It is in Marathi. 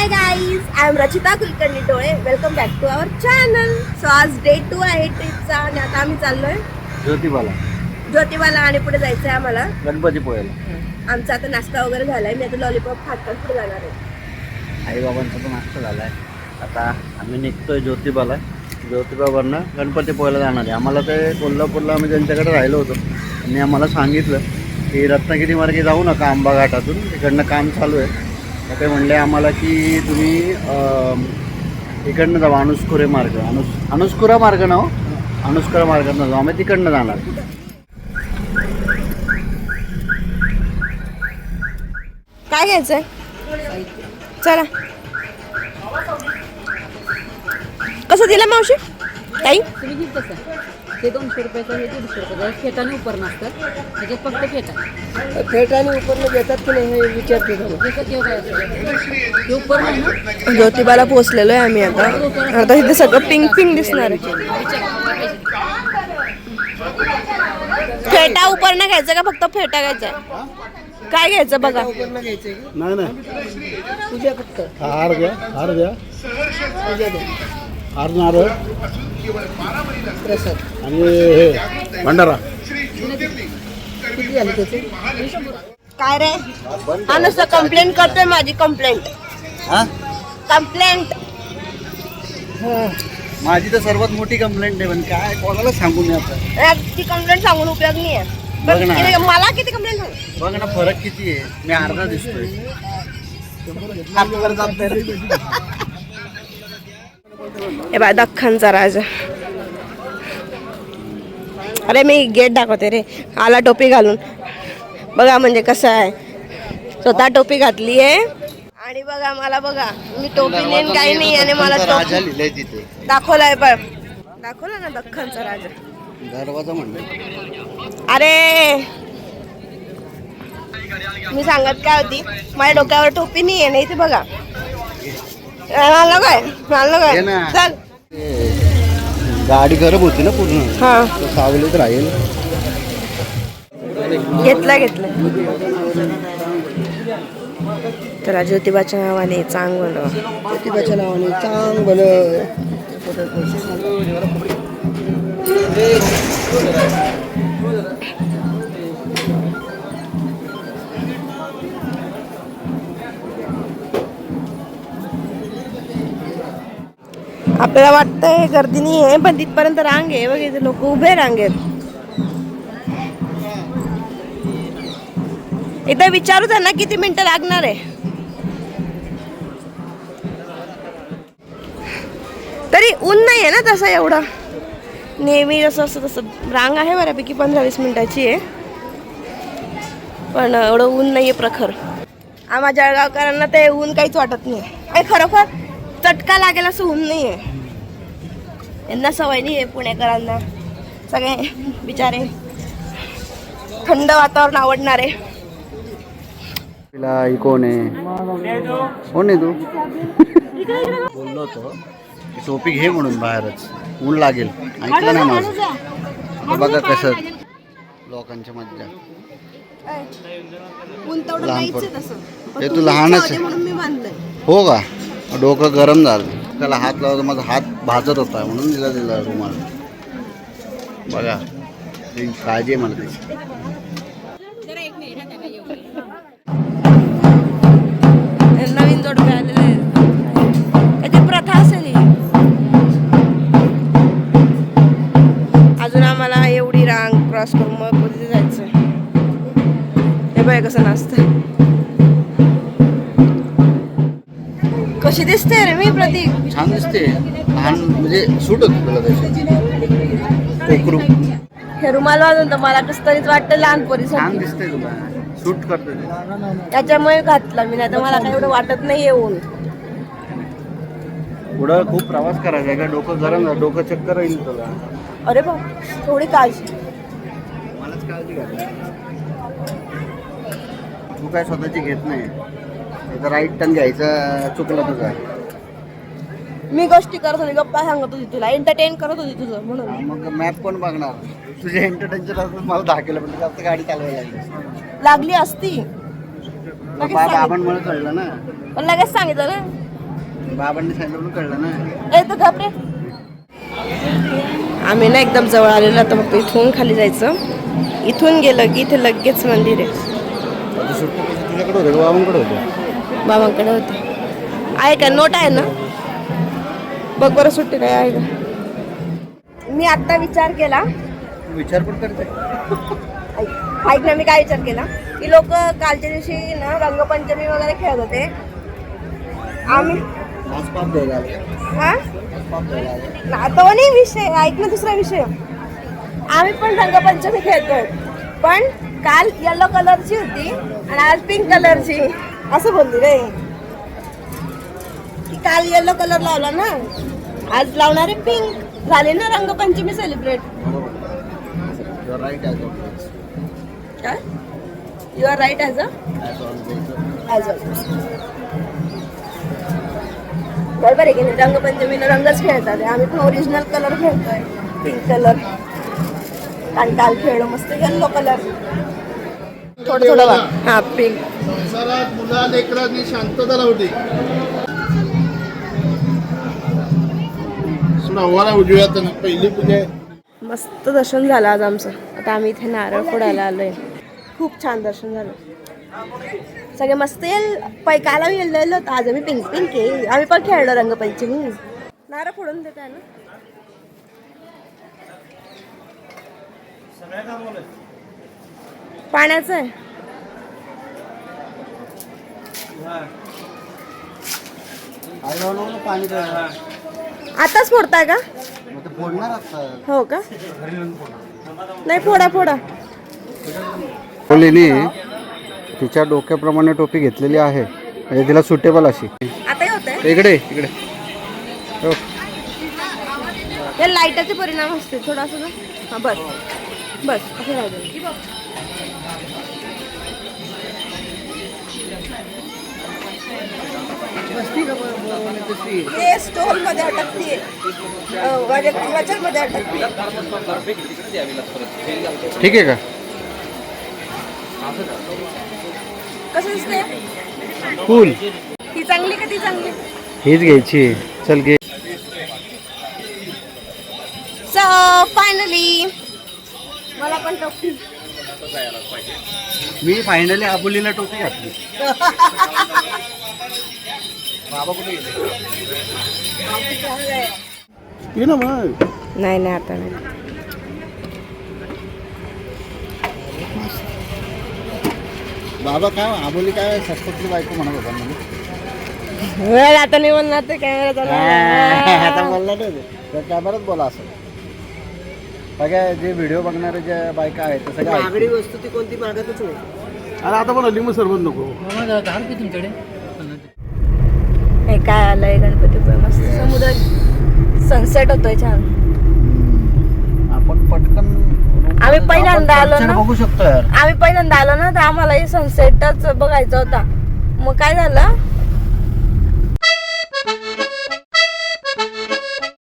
Hi guys I am Rachita Kulkarni डोळे welcome back to our channel so आज डे टू आहे ट्रिपचा आणि आता आम्ही चाललोय ज्योतिबाला. ज्योतिबाला आणि पुढे जायचं आहे आम्हाला. गणपती पोहायला. आमचा आता नाश्ता वगैरे झालाय. मी आता लॉलीपॉप खात पुढे जाणार आहे. आईबाबांचा पण नाश्ता झाला आहे आता आम्ही निघतोय ज्योतिबाला. ज्योतिबावरनं गणपती पोहायला जाणार आहे. आम्हाला ते कोल्हापूरला आम्ही त्यांच्याकडे राहिलो होतो. त्यांनी आम्हाला सांगितलं की रत्नागिरी मार्गे जाऊ नका आंबा घाटातून तिकडनं काम चालू आहे. तर ते म्हणले आम्हाला की तुम्ही इकडनं जाऊ अनुस्कुरे मार्ग. अनुस अनुस्कुरा मार्ग ना हो? अनुस्कुरा मार्गातनं जाऊ. आम्ही तिकडनं जाणार. काय घ्यायचंय? चला. कसं दिलं मावशी? ताई? तुम्ही ते दोनशे रुपयाचं हे दीडशे रुपयाचं फेटाने उपर नसतात त्याच्यात फक्त फेटा फेट आणि उपरनं घेतात की नाही हे विचारते ते उपर नाही ना? ज्योतिबाला पोहोचलेलो आहे आम्ही आता. आता इथे सगळं पिंक पिंक दिसणार आहे. फेटा उपर ना घ्यायचं का? फक्त फेटा घ्यायचा आहे? काय घ्यायचं बघा. की? नाही नाही. पूजा फक्त. हार द्या हार द्या पूजा द्या हार नारळ आणि हे भंडारा. काय रे? हा नुसतं कंप्लेंट करतोय माझी कंप्लेंट हा? कंप्लेंट माझी तर सर्वात मोठी कंप्लेंट आहे पण काय कोणाला सांगू मी आता? ती कंप्लेंट सांगून उपयोग नाही आहे बघ ना. किती- मला किती कंप्लेंट बघ ना फरक किती आहे? मी अर्धा दिसतोय. हातवर जात नाही रे. बाय दख्खनचा राजा अरे मी गेट दाखवते रे आला टोपी घालून बघा म्हणजे कसं आहे स्वतः टोपी घातली आहे आणि बघा मला बघा मी टोपी नेन काही नाही आणि मला टोपी दाखवलाय पण दाखवला ना दख्खनचा राजा दरवाजा म्हणलं अरे मी सांगत काय होती माझ्या डोक्यावर टोपी नाही आहे नाही ते बघा मला काय मला ना. काय चल गाडी गरम होती ना पूर्ण. हा. तर सावलीत राहील. घेतलं घेतलं. चला ज्योतिबाच्या नावाने चांगलं. प्रतिभाच्या नावाने चांग भलं आपल्याला वाटतंय गर्दी नाही आहे पण तिथपर्यंत रांग आहे. बघ लोक उभे रांगेत एकदा विचारू त्यांना किती मिनिटं लागणार आहे. तरी ऊन नाही आहे ना तसं एवढं. नेहमी जसं असं तसं रांग आहे बऱ्यापैकी पंधरा वीस मिनिटाची आहे. पण एवढं ऊन नाही आहे प्रखर. आम्हा जळगावकरांना ते ऊन काहीच वाटत नाही. आणि खरोखर चटका लागेल असं ऊन नाही आहे यांना सवय नाही आहे पुणेकरांना. सगळे बिचारे थंड वातावरण आवडणारे. तिला कोण आहे? कोण आहे तू? बोललो होतो. टोपी घे म्हणून बाहेरच. ऊन लागेल. ऐकलं नाही माझं. बघा कसं. लोकांच्या मज्जा. ऊन तेवढं लहान नाहीच आहे पोरं. तसं. पण हे तू लहानच हो का? डोकं गरम झालं. त्याला हात लावला माझा हात भाजत होता म्हणून दिला दिला रुमाल. बघा ती काळजी मला त्याची. नवीन जोडपे आलेले छान दिसते. लहान म्हणजे सूट होती तुला त्याची. कोकरू. हे रुमाल वाजून तर मला कसं तरीच वाटतं लहान छान दिसते तुला. सूट करते. त्याच्यामुळे घातलं मी नाही तर मला काही एवढं वाटत नाही येऊन. पुढं खूप प्रवास करायचा आहे का? डोकं गरम डोकं चक्कर येईल तुला. अरे बा थोडी काळजी. मलाच काळजी घ्या. तू काय स्वतःची घेत नाही. राईट टर्न घ्यायचा चुकला तुझा. मी गोष्टी करत होती गप्पा सांगत होती तुला एंटरटेन करत होती तुझं म्हणून. मग मॅप कोण बघणार? तुझ्या एंटरटेनच्या रस्त्यात मला दहा किलोमीटर जास्त गाडी चालवायला लागली. लागली असती. बाबा आपण मला कळलं ना. पण लगेच सांगितलं ना. बाबांनी सांगितलं म्हणून कळलं ना. ए तू घाबरे आम्ही ना एकदम जवळ आलेलो आता फक्त इथून खाली जायचं. इथून गेलं की इथे लगेच मंदिर आहे. तुझ्याकडे होते बाबांकडे होते? बाबांकडे होते. आहे का? नोट आहे ना? बघ बरं सुट्टी काय आहे का? मी आत्ता विचार केला. विचार पण करते. ऐक ना मी काय विचार केला? की लोक कालच्या दिवशी ना रंगपंचमी वगैरे खेळत होते. आम्ही हा? ना तो नाही विषय. ऐक ना दुसरा विषय. आम्ही पण रंगपंचमी खेळतोय. पण काल येलो कलरची होती आणि आज पिंक कलरची असं बोलली रे. की काल येलो कलर लावला ना. आज लावणारे पिंक झाले ना रंगपंचमी सेलिब्रेट काय? You are right as a as always बरोबर आहे की नाही? रंगपंचमीला रंगच खेळतात. आम्ही पण ओरिजिनल कलर खेळतोय. पिंक कलर आणि काल खेळलो मस्त येल्लो कलर थोडं थोडं हा पिंक संसारात मुला लेकरांनी शांतता लावली. पहिली पूजा आहे. मस्त दर्शन झालं आज आमचं. आता आम्ही इथे नारळ फोडायला आलोय. खूप छान दर्शन झालं. सगळे मस्त येईल पै काल आम्ही गेलेलो होतो. आज आम्ही पिंक पिंक आहे. आम्ही पण खेळलो रंगपंचमी. नारळ फोडून देत आहे ना? पाण्याचं आहे. पाणी आताच फोडताय का? मग ते फोडणार आता हो का? नाही फोडा फोडा. मुलीने तिच्या डोक्याप्रमाणे टोपी घेतलेली आहे. म्हणजे तिला सुटेबल अशी. आता होत आहे इकडे इकडे. हो. या लाईटाचे परिणाम असते थोडं असं ना? हा बस. बस असं राहू दे. ते स्टोनमध्ये अटकते मध्ये अटकते ठीक आहे का? कसं दिसते फुल ती चांगली का ती चांगली? हीच घ्यायची. चल घे. सो फायनली मला पण टोपी. मी फायनली आबोलीला टोपी घातली. बाबा कुठे गेले? ये ना मग नाही नाही आता नाही. बाबा काय आबोली काय सस्तपली बायको म्हणत होता म्हणजे वेळ आता नाही म्हणणार ते आता कॅमेरा बोलला नाही त्या कॅमेरात बोला असं. सगळ्या जे व्हिडिओ बघणारे ज्या बायका आहेत ते सगळ्या मागणी वस्तू ती कोणती मागतच नाही. अरे आता पण लिंबू सरबत नको. हे काय आलंय गणपती मस्त समुद्र सनसेट होतोय छान. आपण पटकन आम्ही पहिल्यांदा आपण आलो sunset ना. बघू शकतो यार आम्ही पहिल्यांदा आलो ना तर आम्हाला सनसेटच बघायचा होता. मग काय झालं?